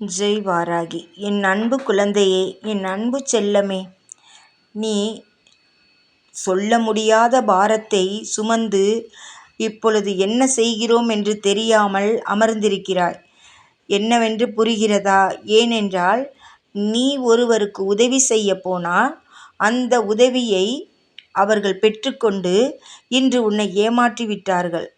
ஜெய் வாராகி என் அன்பு குழந்தையே என் அன்பு செல்லமே நீ சொல்ல முடியாத பாரத்தை சுமந்து இப்பொழுது என்ன செய்கிறோம் என்று தெரியாமல் அமர்ந்திருக்கிறாய். என்னவென்று புரிகிறதா? ஏனென்றால் நீ ஒருவருக்கு உதவி செய்ய போனால் அந்த உதவியை அவர்கள் பெற்றுக்கொண்டு இன்று உன்னை ஏமாற்றி விட்டார்கள்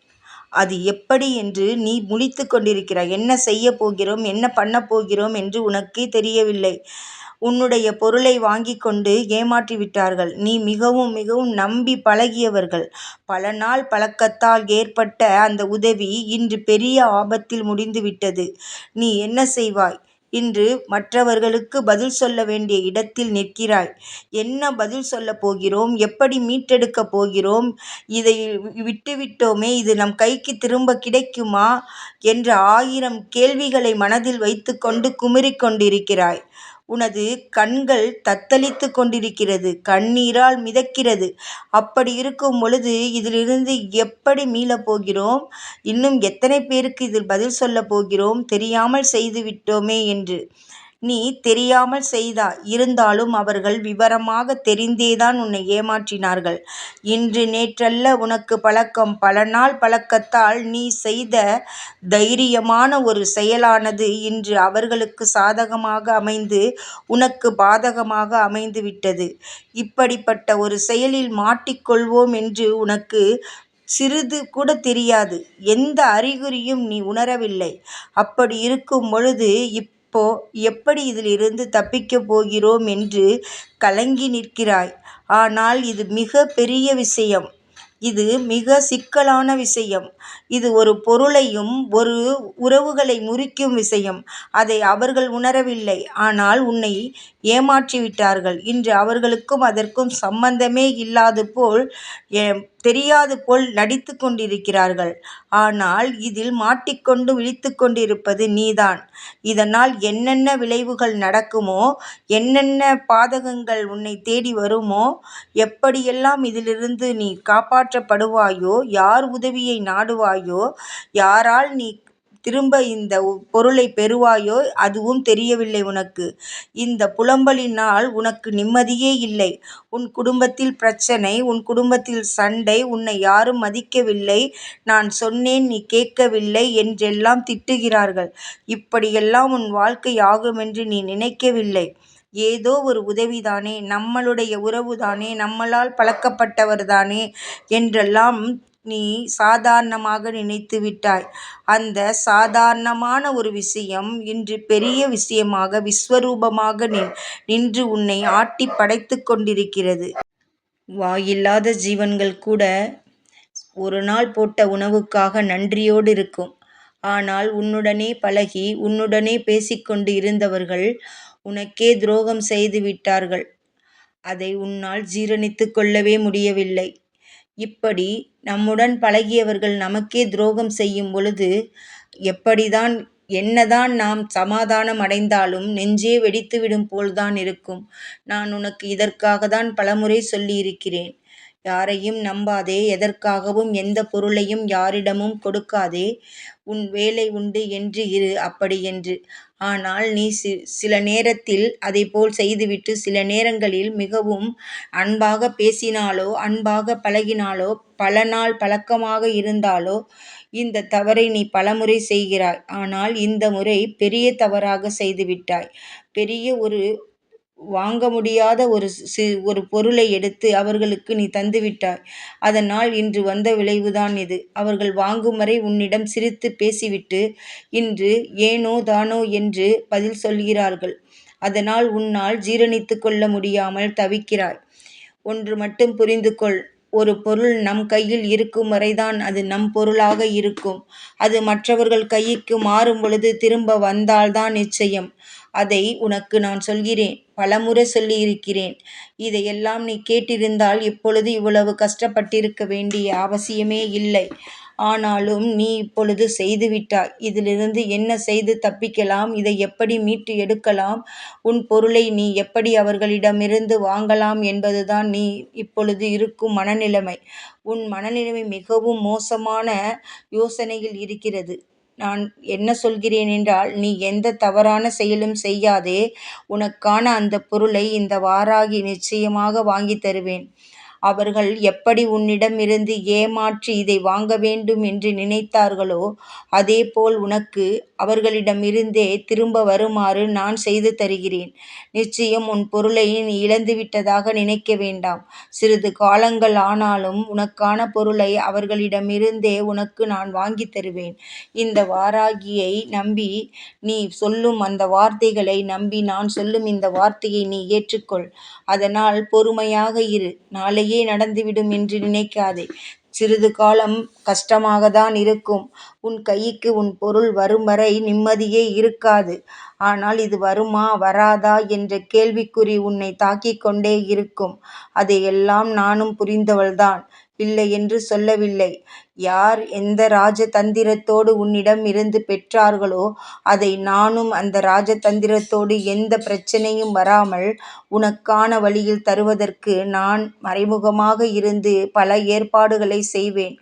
அது எப்படி என்று நீ முழித்து கொண்டிருக்கிறாய். என்ன செய்ய போகிறோம்? என்ன பண்ண போகிறோம் என்று உனக்கே தெரியவில்லை. உன்னுடைய பொருளை வாங்கி கொண்டு ஏமாற்றி விட்டார்கள். நீ மிகவும் மிகவும் நம்பி பழகியவர்கள். பல நாள் பழக்கத்தால் ஏற்பட்ட அந்த உதவி இன்று பெரிய ஆபத்தில் முடிந்துவிட்டது நீ என்ன செய்வாய்? இன்று மற்றவர்களுக்கு பதில் சொல்ல வேண்டிய இடத்தில் நிற்கிறாய். என்ன பதில் சொல்லப் போகிறோம்? எப்படி மீட்டெடுக்கப் போகிறோம்? இதை விட்டுவிட்டோமே. இது நம் கைக்கு திரும்ப கிடைக்குமா? என்ற ஆயிரம் கேள்விகளை மனதில் வைத்துக்கொண்டு குமுறிக் கொண்டிருக்கிறாய். உனது கண்கள் தத்தளித்து கொண்டிருக்கிறது கண்ணீரால் மிதக்கிறது. அப்படி இருக்கும் பொழுது இதிலிருந்து எப்படி மீளப் போகிறோம்? இன்னும் எத்தனை பேருக்கு இதில் பதில் சொல்லப் போகிறோம்? தெரியாமல் செய்து விட்டோமே என்று. நீ தெரியாமல் செய்தாய் இருந்தாலும் அவர்கள் விவரமாக தெரிந்தேதான் உன்னை ஏமாற்றினார்கள். இன்று நேற்றல்ல உனக்கு பழக்கம் பல நாள் பழக்கத்தால் நீ செய்த தைரியமான ஒரு செயலானது இன்று அவர்களுக்கு சாதகமாக அமைந்து உனக்கு பாதகமாக அமைந்து விட்டது இப்படிப்பட்ட ஒரு செயலில் மாட்டிக்கொள்வோம் என்று உனக்கு சிறிது கூட தெரியாது. எந்த அறிகுறியும் நீ உணரவில்லை. அப்படி இருக்கும் பொழுது இப் இப்போ எப்படி இதிலிருந்து தப்பிக்கப் போகிறோம் என்று கலங்கி நிற்கிறாய். ஆனால் இது மிக பெரிய விஷயம். இது மிக சிக்கலான விஷயம். இது ஒரு பொருளையும் ஒரு உறவுகளை முறிக்கும் விஷயம். அதை அவர்கள் உணரவில்லை. ஆனால் உன்னை ஏமாற்றிவிட்டார்கள். இன்று அவர்களுக்கும் அதற்கும் சம்பந்தமே இல்லாது போல் தெரியாது போல் நடித்து கொண்டிருக்கிறார்கள். ஆனால் இதில் மாட்டிக்கொண்டு விழித்து கொண்டிருப்பது நீதான். இதனால் என்னென்ன விளைவுகள் நடக்குமோ என்னென்ன பாதகங்கள் உன்னை தேடி வருமோ எப்படியெல்லாம் இதிலிருந்து நீ காப்பாற்றப்படுவாயோ யார் உதவியை நாடுவாயோ யாரால் நீ திரும்ப இந்த பொருளை பெறுவாயோ? அதுவும் தெரியவில்லை உனக்கு. இந்த புலம்பலினால் உனக்கு நிம்மதியே இல்லை. உன் குடும்பத்தில் பிரச்சனை உன் குடும்பத்தில் சண்டை உன்னை யாரும் மதிக்கவில்லை. நான் சொன்னேன் நீ கேட்கவில்லை என்றெல்லாம் திட்டுகிறார்கள். இப்படியெல்லாம் உன் வாழ்க்கை ஆகுமென்று நீ நினைக்கவில்லை. ஏதோ ஒரு உதவிதானே நம்மளுடைய உறவுதானே நம்மளால் பழக்கப்பட்டவர்தானே என்றெல்லாம் நீ சாதாரணமாக நினைத்து விட்டாய். அந்த சாதாரணமான ஒரு விஷயம் இன்று பெரிய விஷயமாக விஸ்வரூபமாக நின்று உன்னை ஆட்டி படைத்து கொண்டிருக்கிறது. வாயில்லாத ஜீவன்கள் கூட ஒரு நாள் போட்ட உணவுக்காக நன்றியோடு இருக்கும். ஆனால் உன்னுடனே பழகி உன்னுடனே பேசிக்கொண்டு இருந்தவர்கள் உனக்கே துரோகம் செய்து விட்டார்கள். அதை உன்னால் ஜீரணித்து கொள்ளவே முடியவில்லை. இப்படி நம்முடன் பழகியவர்கள் நமக்கே துரோகம் செய்யும் பொழுது எப்படிதான் என்னதான் நாம் சமாதானம் அடைந்தாலும் நெஞ்சே வெடித்துவிடும் போல்தான் இருக்கும். நான் உனக்கு இதற்காக தான் பலமுறை சொல்லியிருக்கிறேன். யாரையும் நம்பாதே எதற்காகவும் எந்த பொருளையும் யாரிடமும் கொடுக்காதே. உன் வேலை உண்டு என்று இரு அப்படி என்று. ஆனால் நீ சி சில நேரத்தில் போல் செய்துவிட்டு சில நேரங்களில் மிகவும் அன்பாக பேசினாலோ அன்பாக பழகினாலோ பல நாள் பழக்கமாக இருந்தாலோ இந்த தவறை நீ பலமுறை செய்கிறாய். ஆனால் இந்த முறை பெரிய தவறாக செய்துவிட்டாய். பெரிய ஒரு வாங்க முடியாத ஒரு சி ஒரு பொருளை எடுத்து அவர்களுக்கு நீ தந்துவிட்டாய் அதனால் இன்று வந்த விளைவுதான் இது. அவர்கள் வாங்கும் வரை உன்னிடம் சிரித்து பேசிவிட்டு இன்று ஏனோ தானோ என்று பதில் சொல்கிறார்கள். அதனால் உன்னால் ஜீரணித்து கொள்ள முடியாமல் தவிக்கிறாய். ஒன்று மட்டும் புரிந்து கொள். ஒரு பொருள் நம் கையில் இருக்கும் வரைதான் அது நம் பொருளாக இருக்கும். அது மற்றவர்கள் கைக்கு மாறும் பொழுது திரும்ப வந்தால்தான் நிச்சயம். அதை உனக்கு நான் சொல்கிறேன் பலமுறை சொல்லியிருக்கிறேன். இதையெல்லாம் நீ கேட்டிருந்தால் இப்பொழுது இவ்வளவு கஷ்டப்பட்டிருக்க வேண்டிய அவசியமே இல்லை. ஆனாலும் நீ இப்பொழுது செய்துவிட்டாய். இதிலிருந்து என்ன செய்து தப்பிக்கலாம்? இதை எப்படி மீட்டு எடுக்கலாம்? உன் பொருளை நீ எப்படி அவர்களிடமிருந்து வாங்கலாம் என்பதுதான் நீ இப்பொழுது இருக்கும் மனநிலைமை. உன் மனநிலைமை மிகவும் மோசமான யோசனையில் இருக்கிறது. நான் என்ன சொல்கிறேன் என்றால் நீ எந்த தவறான செயலும் செய்யாதே. உனக்கான அந்த பொருளை இந்த வாராகி நிச்சயமாக வாங்கித் தருவேன். அவர்கள் எப்படி உன்னிடமிருந்து ஏமாற்றி இதை வாங்க வேண்டும் என்று நினைத்தார்களோ அதேபோல் உனக்கு அவர்களிடமிருந்தே திரும்ப வருமாறு நான் செய்து தருகிறேன். நிச்சயம் உன் பொருளை நீ இழந்துவிட்டதாக நினைக்க வேண்டாம். சிறிது காலங்கள் ஆனாலும் உனக்கான பொருளை அவர்களிடமிருந்தே உனக்கு நான் வாங்கி தருவேன். இந்த வாராகியை நம்பி நீ சொல்லும் அந்த வார்த்தைகளை நம்பி நான் சொல்லும் இந்த வார்த்தையை நீ ஏற்றுக்கொள். அதனால் பொறுமையாக இரு. நாளையே நடந்துவிடும் என்று நினைக்காதே. சிறிது காலம் கஷ்டமாகத்தான் இருக்கும். உன் கைக்கு உன் பொருள் வரும் வரை நிம்மதியே இருக்காது. ஆனால் இது வருமா வராதா என்ற கேள்விக்குறி உன்னை தாக்கிக் கொண்டே இருக்கும். அதையெல்லாம் நானும் புரிந்தவள்தான். இல்லை என்று சொல்லவில்லை. யார் எந்த ராஜதந்திரத்தோடு உன்னிடம் இருந்து பெற்றார்களோ அதை நானும் அந்த ராஜதந்திரத்தோடு எந்த பிரச்சனையும் வராமல் உனக்கான வழியில் தருவதற்கு நான் மறைமுகமாக இருந்து பல ஏற்பாடுகளை செய்வேன்.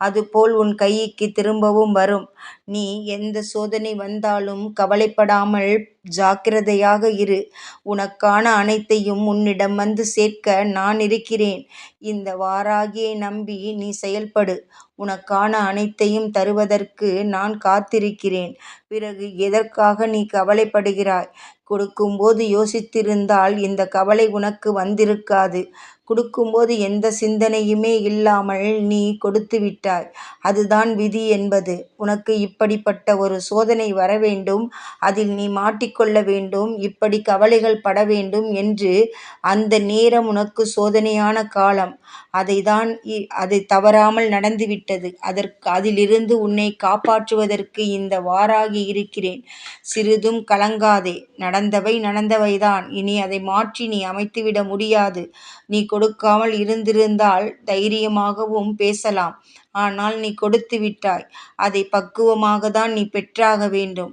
அதுபோல் உன் கைக்கு திரும்பவும் வரும். நீ எந்த சோதனை வந்தாலும் கவலைப்படாமல் ஜாக்கிரதையாக இரு. உனக்கான அனைத்தையும் உன்னிடம் வந்து சேர்க்க நான் இருக்கிறேன். இந்த வாராகியை நம்பி நீ செயல்படு. உனக்கான அனைத்தையும் தருவதற்கு நான் காத்திருக்கிறேன். பிறகு எதற்காக நீ கவலைப்படுகிறாய்? கொடுக்கும்போது யோசித்திருந்தால் இந்த கவலை உனக்கு வந்திருக்காது. கொடுக்கும்போது எந்த சிந்தனையுமே இல்லாமல் நீ கொடுத்து விட்டாய். அதுதான் விதி என்பது. உனக்கு இப்படிப்பட்ட ஒரு சோதனை வர வேண்டும். அதில் நீ மாட்டிக்கொள்ள வேண்டும். இப்படி கவலைகள் பட வேண்டும் என்று அந்த நேரம் உனக்கு சோதனையான காலம். அதை தான் அதை தவறாமல் நடந்துவிட்டது அதற்கு அதிலிருந்து உன்னை காப்பாற்றுவதற்கு இந்த வாராகி இருக்கிறேன். சிறிதும் கலங்காதே. நடந்தவை நடந்தவைதான். இனி அதை மாற்றி நீ அமைத்துவிட முடியாது. நீ கொடுக்காமல் இருந்திருந்தால் தைரியமாகவும் பேசலாம். ஆனால் நீ கொடுத்து விட்டாய். அதை பக்குவமாக தான் நீ பெற்றாக வேண்டும்.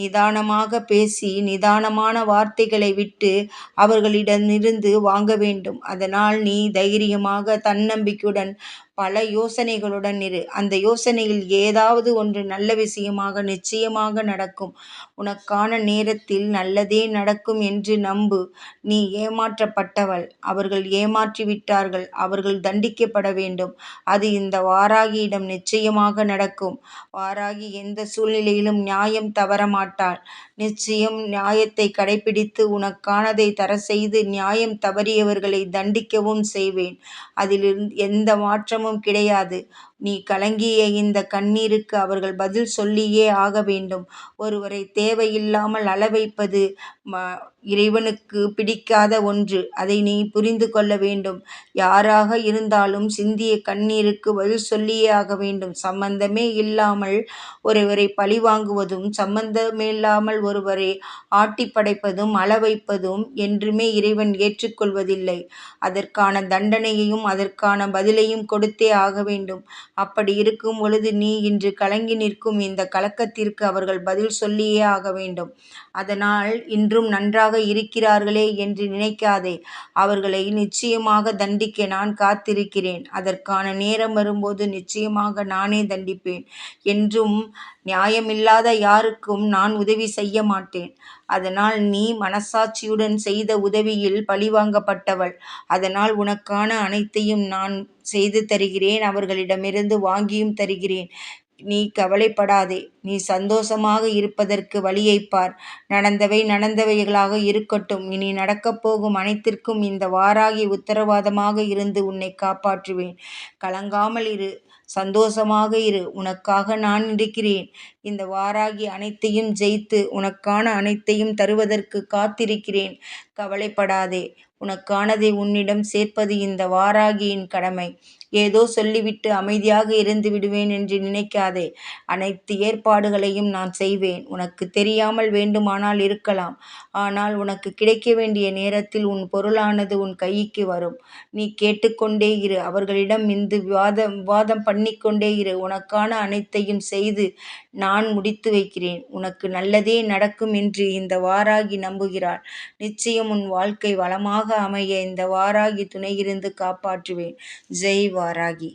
நிதானமாக பேசி நிதானமான வார்த்தைகளை விட்டு அவர்களிடமிருந்து வாங்க வேண்டும். அதனால் நீ தைரியமாக தன்னம்பிக்கையுடன் பல யோசனைகளுடன் இரு. அந்த யோசனையில் ஏதாவது ஒன்று நல்ல விஷயமாக நிச்சயமாக நடக்கும். உனக்கான நேரத்தில் நல்லதே நடக்கும் என்று நம்பு. நீ ஏமாற்றப்பட்டவள். அவர்கள் ஏமாற்றி விட்டார்கள் அவர்கள் தண்டிக்கப்பட வேண்டும். அது இந்த வாராகியிடம் நிச்சயமாக நடக்கும். வாராகி எந்த சூழ்நிலையிலும் நியாயம் தவற மாட்டாள். நிச்சயம் நியாயத்தை கடைபிடித்து உனக்கானதை தர செய்து நியாயம் தவறியவர்களை தண்டிக்கவும் செய்வேன். அதில் எந்த மாற்றம் மாற்றமும் கிடையாது. நீ கலங்கிய இந்த கண்ணீருக்கு அவர்கள் பதில் சொல்லியே ஆக வேண்டும். ஒருவரை தேவையில்லாமல் அளவைப்பது ம இறைவனுக்கு பிடிக்காத ஒன்று. அதை நீ புரிந்து கொள்ள வேண்டும். யாராக இருந்தாலும் சிந்திய கண்ணீருக்கு பதில் சொல்லியே ஆக வேண்டும். சம்பந்தமே இல்லாமல் ஒருவரை பழிவாங்குவதும் சம்பந்தமில்லாமல் ஒருவரை ஆட்டி படைப்பதும் அளவைப்பதும் என்றுமே இறைவன் ஏற்றுக்கொள்வதில்லை. அதற்கான தண்டனையையும் அதற்கான பதிலையும் கொடுத்தே ஆக வேண்டும். அப்படி இருக்கும் பொழுது நீ இன்று கலங்கி நிற்கும் இந்த கலக்கத்திற்கு அவர்கள் பதில் சொல்லியே ஆக வேண்டும். அதனால் இன்றும் நன்றாக இருக்கிறார்களே என்று நினைக்காதே. அவர்களை நிச்சயமாக தண்டிக்க நான் காத்திருக்கிறேன். அதற்கான நேரம் வரும்போது நிச்சயமாக நானே தண்டிப்பேன். என்றும் நியாயமில்லாத யாருக்கும் நான் உதவி செய்ய மாட்டேன். அதனால் நீ மனசாட்சியுடன் செய்த உதவியில் பழிவாங்கப்பட்டவள். அதனால் உனக்கான அனைத்தையும் நான் செய்து தருகிறேன் அவர்களிடமிருந்து வாங்கியும் தருகிறேன். நீ கவலைப்படாதே நீ சந்தோஷமாக இருப்பதற்கு வழியைப் பார். நடந்தவை நடந்தவைகளாக இருக்கட்டும். இனி நடக்கப் போகும் அனைத்திற்கும் இந்த வாராகி உத்தரவாதமாக இருந்து உன்னை காப்பாற்றுவேன். கலங்காமல் இரு. சந்தோஷமாக இரு உனக்காக நான் இருக்கிறேன். இந்த வாராகி அனைத்தையும் ஜெயித்து உனக்கான அனைத்தையும் தருவதற்கு காத்திருக்கிறேன். கவலைப்படாதே உனக்கானதை உன்னிடம் சேர்ப்பது இந்த வாராகியின் கடமை. ஏதோ சொல்லிவிட்டு அமைதியாக இருந்து விடுவேன் என்று நினைக்காதே. அனைத்து ஏற்பாடுகளையும் நான் செய்வேன். உனக்கு தெரியாமல் வேண்டுமானால் இருக்கலாம். ஆனால் உனக்கு கிடைக்க வேண்டிய நேரத்தில் உன் பொருளானது உன் கைக்கு வரும். நீ கேட்டுக்கொண்டே இரு. அவர்களிடம் இந்து விவாதம் விவாதம் பண்ணிக்கொண்டே இரு. உனக்கான அனைத்தையும் செய்து நான் முடித்து வைக்கிறேன். உனக்கு நல்லதே நடக்கும் என்று இந்த வாராகி நம்புகிறாள். நிச்சயம் உன் வாழ்க்கை வளமாக அமைய இந்த வாராகி துணையிருந்து காப்பாற்றுவேன். ஜெய்வா. வாராகி